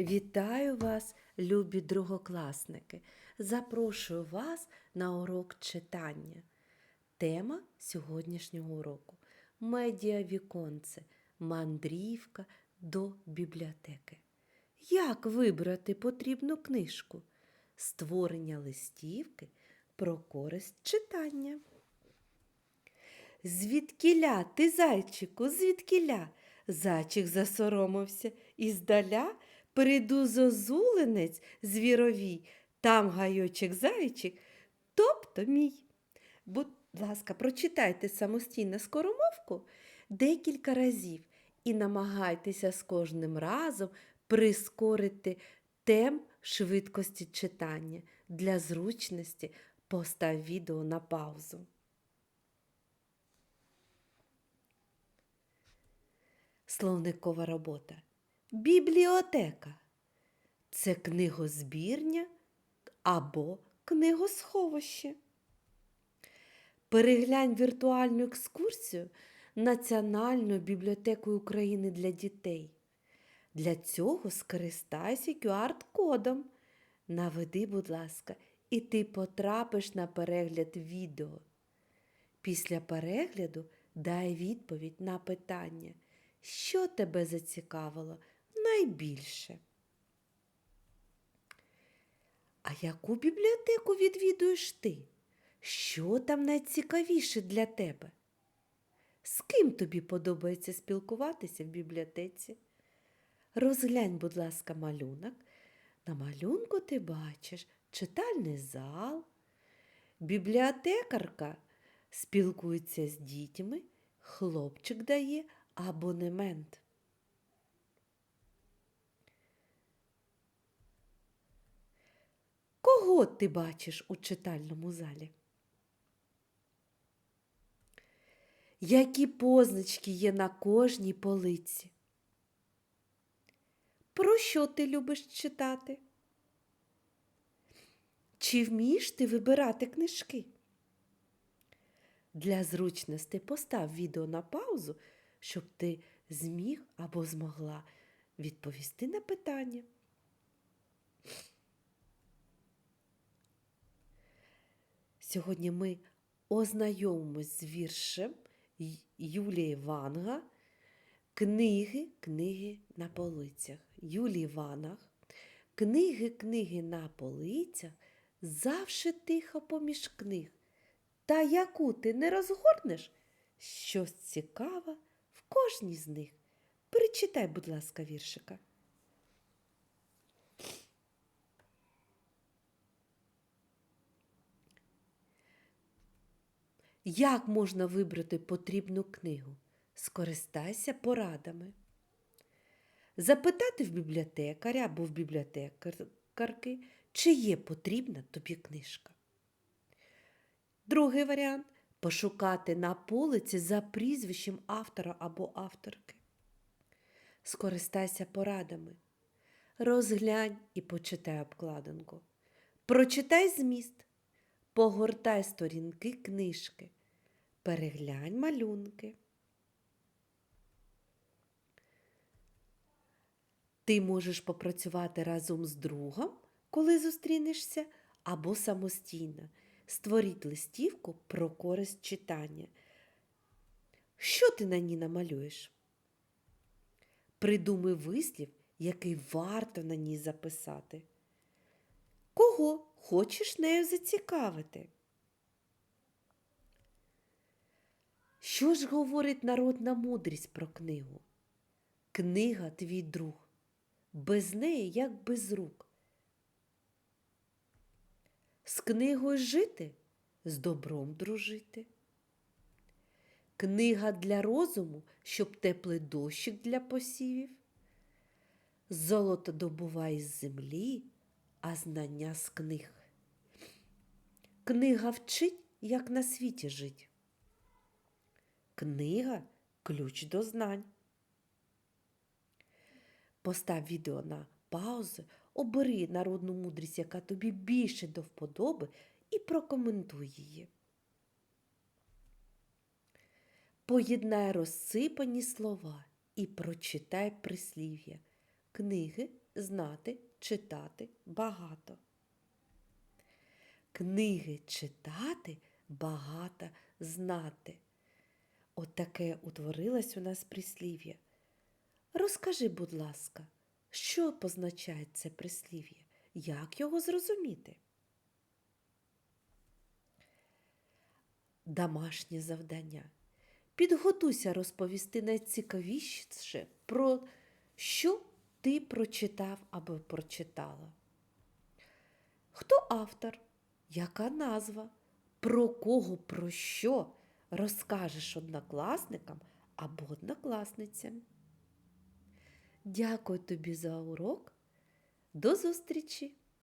Вітаю вас, любі другокласники! Запрошую вас на урок читання. Тема сьогоднішнього уроку медіавіконце, мандрівка до бібліотеки. Як вибрати потрібну книжку? Створення листівки про користь читання. Звідкіля ти, зайчику, звідкіля? Зайчик засоромився і здаля прийду зозуленець звіровій, там гайочек зайчик, тобто мій. Будь ласка, прочитайте самостійно скоромовку декілька разів і намагайтеся з кожним разом прискорити темп швидкості читання. Для зручності постав відео на паузу. Словникова робота. Бібліотека це книгозбірня або книгосховище. Переглянь віртуальну екскурсію Національною бібліотекою України для дітей. Для цього скористайся QR-кодом. Наведи, будь ласка, і ти потрапиш на перегляд відео. Після перегляду дай відповідь на питання, що тебе зацікавило найбільше. А яку бібліотеку відвідуєш ти? Що там найцікавіше для тебе? З ким тобі подобається спілкуватися в бібліотеці? Розглянь, будь ласка, малюнок. На малюнку ти бачиш читальний зал, бібліотекарка спілкується з дітьми, хлопчик дає абонемент. Кого ти бачиш у читальному залі? Які позначки є на кожній полиці? Про що ти любиш читати? Чи вмієш ти вибирати книжки? Для зручності постав відео на паузу, щоб ти зміг або змогла відповісти на питання. Сьогодні ми ознайомимось з віршем Юлії Ванга Книги, книги на полицях. Юлій Ванах. Книги, книги на полицях, завше тихо поміж книг. Та яку ти не розгорнеш, щось цікаве в кожній з них. Перечитай, будь ласка, віршика. Як можна вибрати потрібну книгу? Скористайся порадами. Запитати в бібліотекаря або в бібліотекарки, чи є потрібна тобі книжка. Другий варіант пошукати на полиці за прізвищем автора або авторки. Скористайся порадами. Розглянь і почитай обкладинку. Прочитай зміст, погортай сторінки книжки, переглянь малюнки. Ти можеш попрацювати разом з другом, коли зустрінешся, або самостійно. Створіть листівку про користь читання. Що ти на ній намалюєш? Придумай вислів, який варто на ній записати. Кого хочеш нею зацікавити? Що ж говорить народна мудрість про книгу? Книга твій друг. Без неї, як без рук. З книгою жити, з добром дружити. Книга для розуму, щоб теплий дощик для посівів. Золото добувай з землі, а знання з книг. Книга вчить, як на світі жить. Книга ключ до знань. Постав відео на паузу, обери народну мудрість, яка тобі більше до вподоби, і прокоментуй її. Поєднай розсипані слова і прочитай прислів'я. книги знати, читати багато. Книги читати багато знати. От утворилось у нас прислів'я. Розкажи, будь ласка, що позначає це прислів'я? Як його зрозуміти? Домашнє завдання. Підготуйся розповісти найцікавіше про що ти прочитав або прочитала. Хто автор? Яка назва? Про кого, про що розкажеш однокласникам або однокласницям? Дякую тобі за урок. До зустрічі!